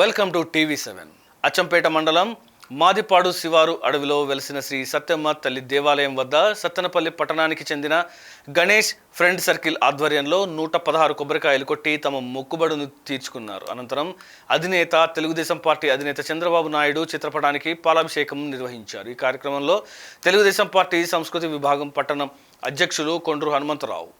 Welcome to TV seven. Achampet మండలం మాదిపాడు శివారు అడవిలో వెలిసిన శ్రీ సత్యమ్మ తల్లి దేవాలయం వద్ద సత్తెనపల్లి పట్టణానికి చెందిన గణేష్ ఫ్రెండ్ సర్కిల్ ఆధ్వర్యంలో నూట పదహారు కొబ్బరికాయలు కొట్టి తమ మొక్కుబడును తీర్చుకున్నారు. అనంతరం అధినేత తెలుగుదేశం పార్టీ అధినేత చంద్రబాబు నాయుడు చిత్రపటానికి పాలాభిషేకం నిర్వహించారు. ఈ కార్యక్రమంలో తెలుగుదేశం పార్టీ సంస్కృతి విభాగం పట్టణం అధ్యక్షులు కొండ్రు హనుమంతరావు.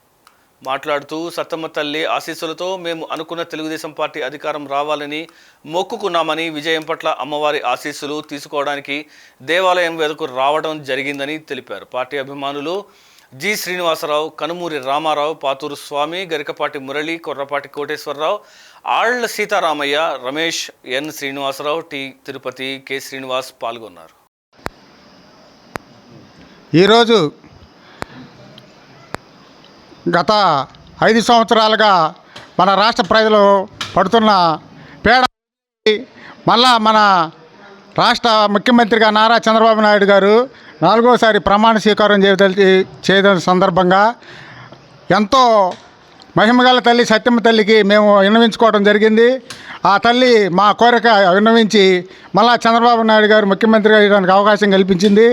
మాట్లాడుతూ సత్తమ్మ తల్లి ఆశీస్సులతో మేము అనుకున్న తెలుగుదేశం పార్టీ అధికారం రావాలని మొక్కుకున్నామని విజయం పట్ల అమ్మవారి ఆశీస్సులు తీసుకోవడానికి దేవాలయం వేదకు రావడం జరిగిందని తెలిపారు. పార్టీ అభిమానులు G Srinivasa Rao Kanumuri Rama Rao Pathuru Swamy Garikapati Murali Korrapati Koteswara Rao Alla Seetharamaiah Ramesh N Srinivasa Rao T Tirupati K Srinivas పాల్గొన్నారు. ఈరోజు గత ఐదు సంవత్సరాలుగా మన రాష్ట్ర ప్రజలు పడుతున్న పేడ మళ్ళా మన రాష్ట్ర ముఖ్యమంత్రిగా నారా చంద్రబాబు నాయుడు గారు నాలుగోసారి ప్రమాణ స్వీకారం చేయదలి చేయడం సందర్భంగా ఎంతో మహిమగల తల్లి సత్యమ్మ తల్లికి మేము విన్నవించుకోవడం జరిగింది. ఆ తల్లి మా కోరిక విన్నవించి మళ్ళా చంద్రబాబు నాయుడు గారు ముఖ్యమంత్రి అయ్యడానికి అవకాశం కల్పించింది.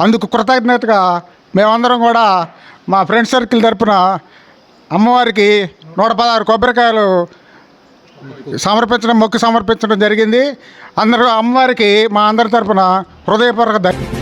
అందుకు కృతజ్ఞతగా మేమందరం కూడా మా ఫ్రెండ్ సర్కిల్ తరపున అమ్మవారికి నూట పదహారు కొబ్బరికాయలు సమర్పించడం మొక్కు సమర్పించడం జరిగింది. అందరూ అమ్మవారికి మా అందరి తరపున హృదయపూర్వక ధన్య